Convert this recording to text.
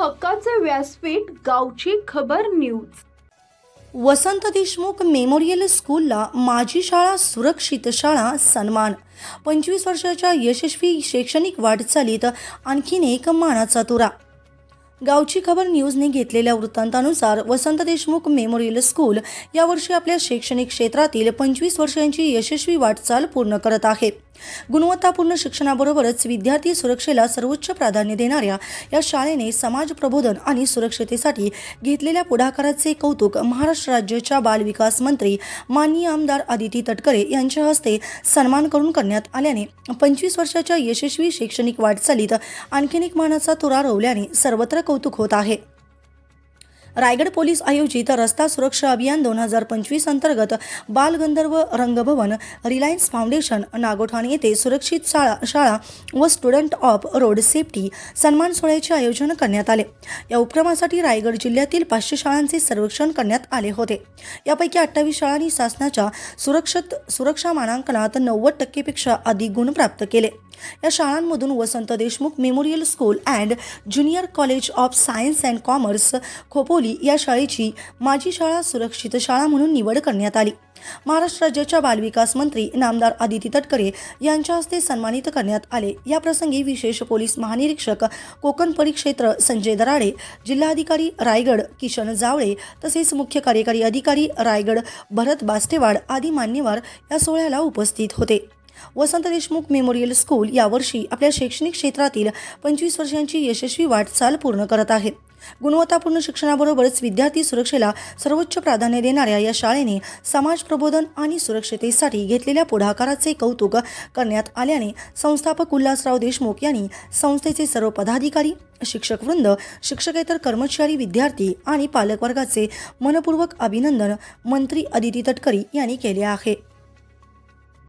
हक्काचे व्यासपीठ गावची खबर न्यूज. वसंत देशमुख मेमोरियल स्कूलला माझी शाळा सुरक्षित शाळा सन्मान. पंचवीस वर्षाच्या यशस्वी शैक्षणिक वाटचालीत आणखीन एक मानाचा तुरा. गावची खबर न्यूजने घेतलेल्या वृत्तांतानुसार वसंत देशमुख मेमोरियल स्कूल यावर्षी आपल्या शैक्षणिक क्षेत्रातील पंचवीस वर्षांची यशस्वी वाटचाल पूर्ण करत आहे. गुणवत्तापूर्ण शिक्षणाबरोबरच विद्यार्थी सुरक्षेला सर्वोच्च प्राधान्य देणाऱ्या या शाळेने समाज प्रबोधन आणि सुरक्षतेसाठी घेतलेल्या पुढाकाराचे कौतुक महाराष्ट्र राज्याच्या बालविकास मंत्री माननीय आमदार आदिती तटकरे यांच्या हस्ते सन्मान करून करण्यात आल्याने पंचवीस वर्षाच्या यशस्वी शैक्षणिक वाटचालीत आणखीन एक मानाचा तुरा रोवल्याने सर्वत्र कौतुक होत आहे. रायगड पोलीस आयोजित रस्ता सुरक्षा अभियान दोन हजार पंचवीस अंतर्गत बालगंधर्व रंगभवन रिलायन्स फाउंडेशन नागोठाणे येथे सुरक्षित शाळा शाळा व स्टुडंट ऑफ रोड सेफ्टी सन्मान सोहळ्याचे आयोजन करण्यात आले. या उपक्रमासाठी रायगड जिल्ह्यातील पाचशे शाळांचे सर्वेक्षण करण्यात आले होते. यापैकी अठ्ठावीस शाळांनी शासनाच्या सुरक्षित सुरक्षा मानांकनात नव्वद टक्केपेक्षा अधिक गुण प्राप्त केले. या शाळांमधून Vasant Deshmukh memorial school and junior college of science and commerce Khopoli या शाळेची माजी शाळा सुरक्षित शाळा म्हणून निवड करण्यात आली. महाराष्ट्र राज्याच्या बालविकास मंत्री नामदार आदिती तटकरे यांच्या हस्ते सन्मानित करण्यात आले. या प्रसंगी विशेष पोलीस महानिरीक्षक कोकण परिक्षेत्र संजय दराडे जिल्हाधिकारी रायगड किशन जावळे तसेच मुख्य कार्यकारी अधिकारी रायगड भरत बास्टेवाड आदी मान्यवर या सोहळ्याला उपस्थित होते. वसंत देशमुख मेमोरियल स्कूल यावर्षी आपल्या शैक्षणिक क्षेत्रातील पंचवीस वर्षांची यशस्वी वाटचाल पूर्ण करत आहे गुणवत्तापूर्ण शिक्षणाबरोबरच विद्यार्थी सुरक्षेला सर्वोच्च प्राधान्य देणाऱ्या या शाळेने समाज प्रबोधन आणि सुरक्षतेसाठी घेतलेल्या पुढाकाराचे कौतुक करण्यात आल्याने संस्थापक उल्हासराव देशमुख यांनी संस्थेचे सर्व पदाधिकारी शिक्षकवृंद शिक्षकेतर कर्मचारी विद्यार्थी आणि पालकवर्गाचे मनपूर्वक अभिनंदन मंत्री अदिती तटकरी यांनी केले आहे.